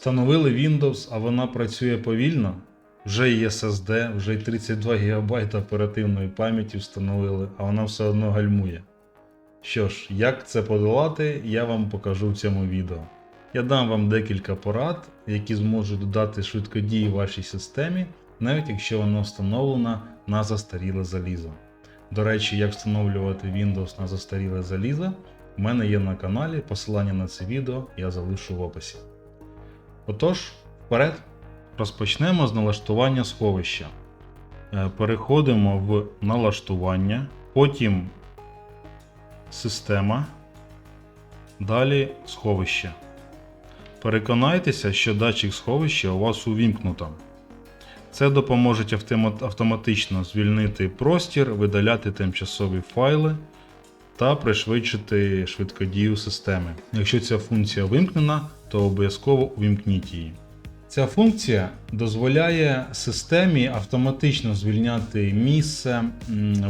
Встановили Windows, а вона працює повільно. Вже є SSD, вже й 32 ГБ оперативної пам'яті встановили, а вона все одно гальмує. Що ж, як це подолати, я вам покажу в цьому відео. Я дам вам декілька порад, які зможуть додати швидкодії вашій системі, навіть якщо вона встановлена на застаріле залізо. До речі, як встановлювати Windows на застаріле залізо, в мене є на каналі, посилання на це відео я залишу в описі. Отож, вперед, розпочнемо з налаштування сховища. Е, Переходимо в налаштування, потім система, далі сховище. Переконайтеся, що датчик сховища у вас увімкнуто. Це допоможе автоматично звільнити простір, видаляти тимчасові файли та пришвидшити швидкодію системи. Якщо ця функція вимкнена, то обов'язково увімкніть її. Ця функція дозволяє системі автоматично звільняти місце,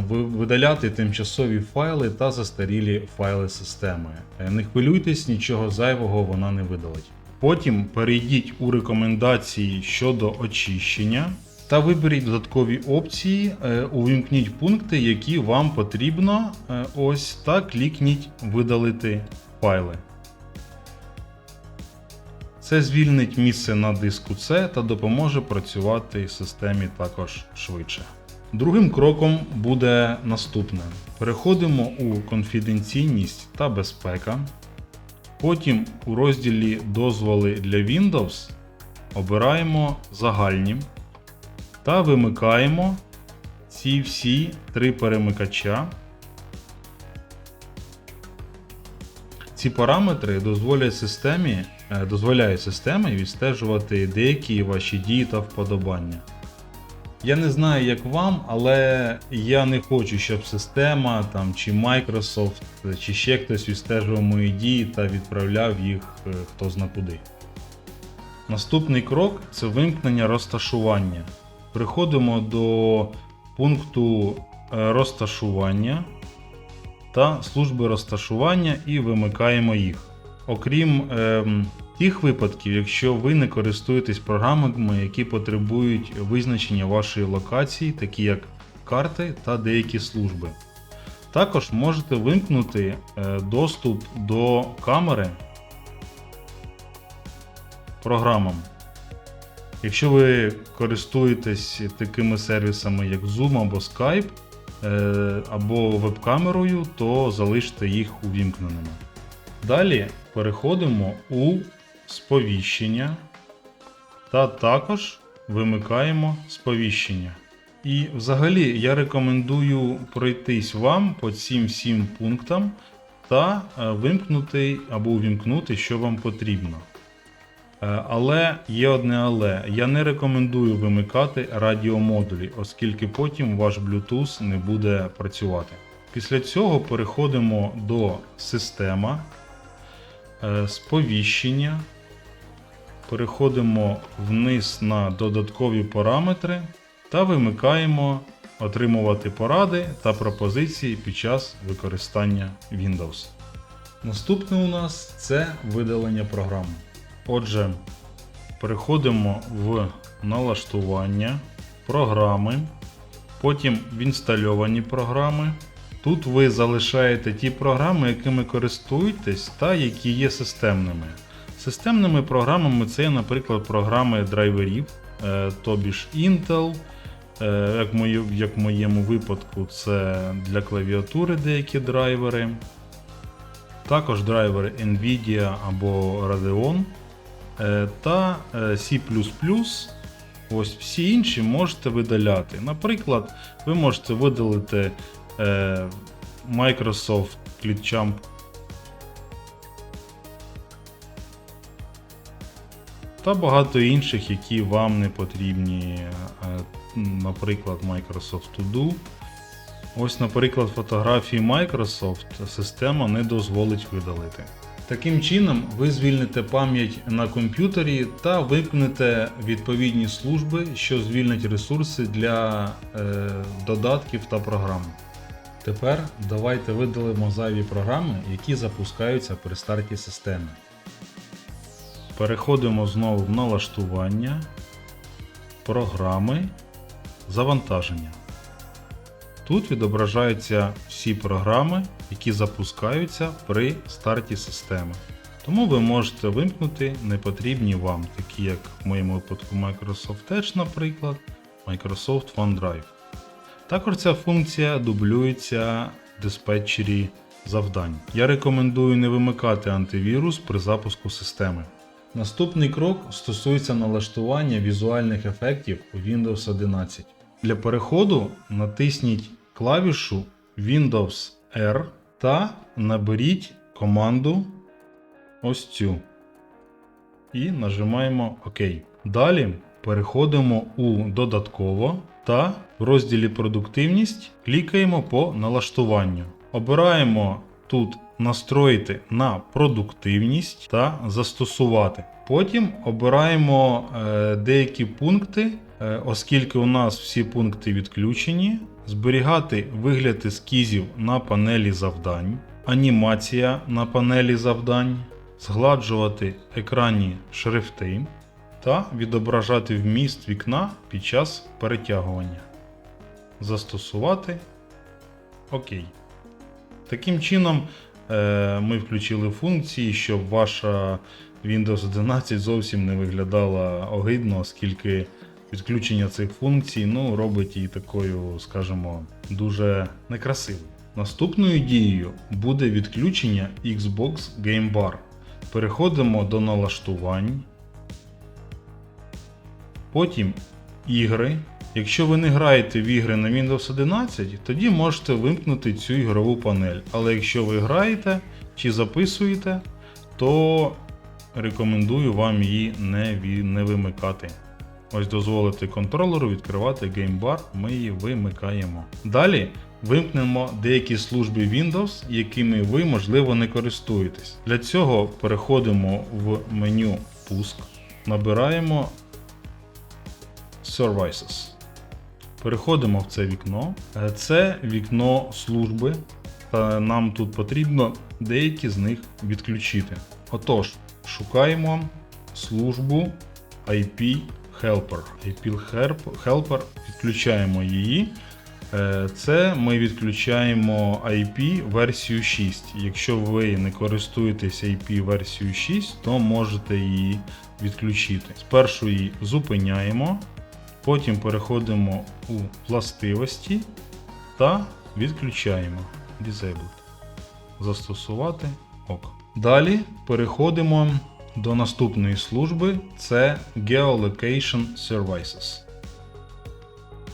видаляти тимчасові файли та застарілі файли системи. Е, Не хвилюйтесь, нічого зайвого вона не видалить. Потім перейдіть у рекомендації щодо очищення та виберіть додаткові опції, е, увімкніть пункти, які вам потрібно. е, Ось та клікніть видалити файли. Це звільнить місце на диску C та допоможе працювати системі також швидше. Другим кроком буде наступне: переходимо у конфіденційність та безпека. Потім у розділі Дозволи для Windows обираємо загальні та вимикаємо ці всі три перемикача. Ці параметри дозволять системі, е, дозволяють системі відстежувати деякі ваші дії та вподобання. Я не знаю, як вам, але я не хочу, щоб система там, чи Microsoft, чи ще хтось відстежував мої дії та відправляв їх е, хто зна куди. Наступний крок це вимкнення розташування. Приходимо до пункту е, розташування та служби розташування і вимикаємо їх. Окрім ем, тих випадків, якщо ви не користуєтесь програмами, які потребують визначення вашої локації, такі як карти та деякі служби. Також можете вимкнути е, доступ до камери програмам. Якщо ви користуєтесь такими сервісами, як Zoom або Skype, е, або веб-камерою, то залиште їх увімкненими. Далі переходимо у сповіщення та також вимикаємо сповіщення. І взагалі я рекомендую пройтись вам по цим всім пунктам та е, вимкнути або увімкнути, що вам потрібно. Е, Але є одне але. Я не рекомендую вимикати радіомодулі, оскільки потім ваш Bluetooth не буде працювати. Після цього переходимо до система, е, сповіщення, переходимо вниз на додаткові параметри та вимикаємо отримувати поради та пропозиції під час використання Windows. Наступне у нас це видалення програми. Отже, переходимо в налаштування, програми, потім в інстальовані програми. Тут ви залишаєте ті програми, якими користуєтесь та які є системними. Системними програмами це, наприклад, програми драйверів, е, тобі ж Intel. е, Як в моєму випадку, це для клавіатури деякі драйвери. Також драйвери Nvidia або Radeon та е, C. Ось всі інші можете видаляти. Наприклад, ви можете видалити е, Microsoft ClickChamp та багато інших, які вам не потрібні, е, наприклад, Microsoft To Do. Ось, наприклад, фотографії Microsoft система не дозволить видалити. Таким чином, ви звільните пам'ять на комп'ютері та вимкнете відповідні служби, що звільнять ресурси для е, додатків та програм. Тепер давайте видалимо зайві програми, які запускаються при старті системи. Переходимо знову в налаштування, програми, завантаження. Тут відображаються всі програми, які запускаються при старті системи. Тому ви можете вимкнути непотрібні вам, такі як в моєму випадку Microsoft Edge, наприклад, Microsoft OneDrive. Також ця функція дублюється в диспетчері завдань. Я рекомендую не вимикати антивірус при запуску системи. Наступний крок стосується налаштування візуальних ефектів у Windows 11. Для переходу натисніть клавішу Windows R та наберіть команду ось цю. І нажимаємо ОК. Далі переходимо у додатково та в розділі Продуктивність клікаємо по налаштуванню. Обираємо тут настроїти на продуктивність та застосувати. Потім обираємо е, деякі пункти, оскільки у нас всі пункти відключені, зберігати вигляд ескізів на панелі завдань, анімація на панелі завдань, згладжувати екранні шрифти та відображати вміст вікна під час перетягування. Застосувати ОК. Таким чином, е, ми включили функції, щоб ваша Windows 11 зовсім не виглядала огидно, оскільки відключення цих функцій ну, робить її такою, скажімо, дуже некрасивою. Наступною дією буде відключення Xbox Game Bar. Переходимо до налаштувань. Потім ігри. Якщо ви не граєте в ігри на Windows 11, тоді можете вимкнути цю ігрову панель. Але якщо ви граєте чи записуєте, то рекомендую вам її не, не вимикати. Ось дозволити контролеру відкривати геймбар, ми її вимикаємо. Далі вимкнемо деякі служби Windows, якими ви, можливо, не користуєтесь. Для цього переходимо в меню Пуск, набираємо Services. Переходимо в це вікно. Е, Це вікно служби. Та нам тут потрібно деякі з них відключити. Отож, шукаємо службу IP Helper. IP Help- Helper, відключаємо її. Е, Це ми відключаємо IP версію 6. Якщо ви не користуєтесь IP версією 6, то можете її відключити. Спершу її зупиняємо, потім переходимо у властивості та відключаємо Disabled. Застосувати ок. Далі переходимо до наступної служби це Geolocation Services.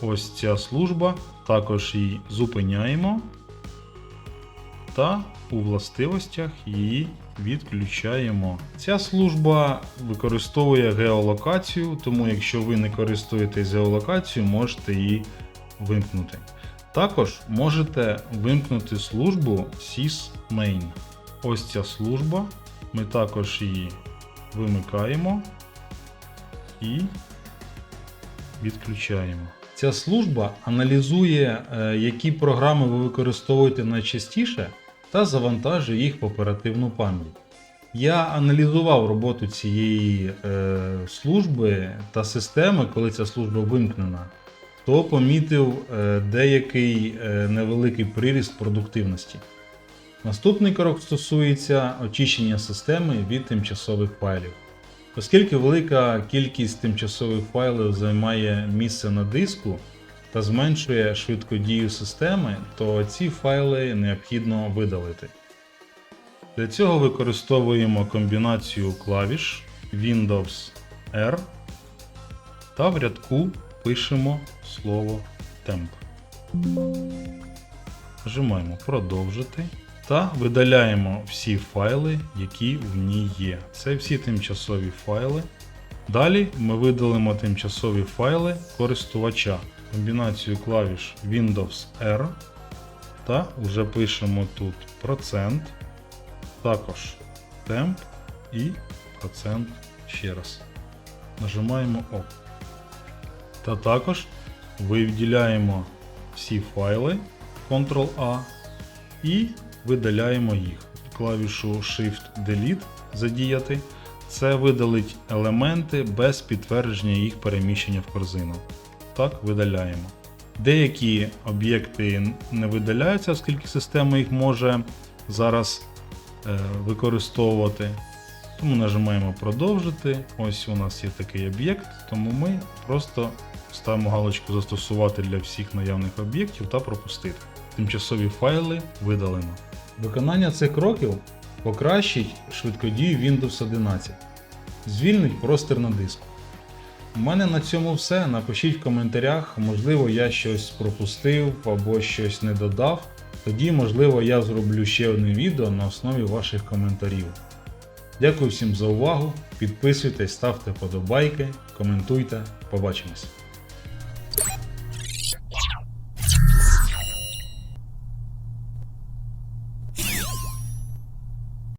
Ось ця служба, також її зупиняємо та у властивостях її відключаємо. Ця служба використовує геолокацію, тому якщо ви не користуєтесь геолокацією, можете її вимкнути. Також можете вимкнути службу SysMain. Ось ця служба. Ми також її вимикаємо і відключаємо. Ця служба аналізує, е, які програми ви використовуєте найчастіше та завантажує їх в оперативну пам'ять. Я аналізував роботу цієї е, служби та системи, коли ця служба вимкнена, то помітив е, деякий е, невеликий приріст продуктивності. Наступний крок стосується очищення системи від тимчасових файлів. Оскільки велика кількість тимчасових файлів займає місце на диску та зменшує швидкодію системи, то ці файли необхідно видалити. Для цього використовуємо комбінацію клавіш Windows R та в рядку пишемо слово temp. Нажимаємо продовжити та видаляємо всі файли, які в ній є. Це всі тимчасові файли. Далі ми видалимо тимчасові файли користувача. Комбінацію клавіш Windows R та вже пишемо тут процент, також temp і процент ще раз. Нажимаємо ОК. Та також виділяємо всі файли Ctrl-A і видаляємо їх. Клавішу Shift-Delete задіяти, це видалить елементи без підтвердження їх переміщення в корзину. Так, видаляємо. Деякі об'єкти не видаляються, оскільки система їх може зараз е, використовувати. Тому нажимаємо продовжити. Ось у нас є такий об'єкт, тому ми просто ставимо галочку застосувати для всіх наявних об'єктів та пропустити. Тимчасові файли видалено. Виконання цих кроків покращить швидкодію Windows 11, звільнить простір на диску. У мене на цьому все. Напишіть в коментарях, можливо, я щось пропустив або щось не додав. Тоді, можливо, я зроблю ще одне відео на основі ваших коментарів. Дякую всім за увагу. Підписуйтесь, ставте вподобайки, коментуйте. Побачимось!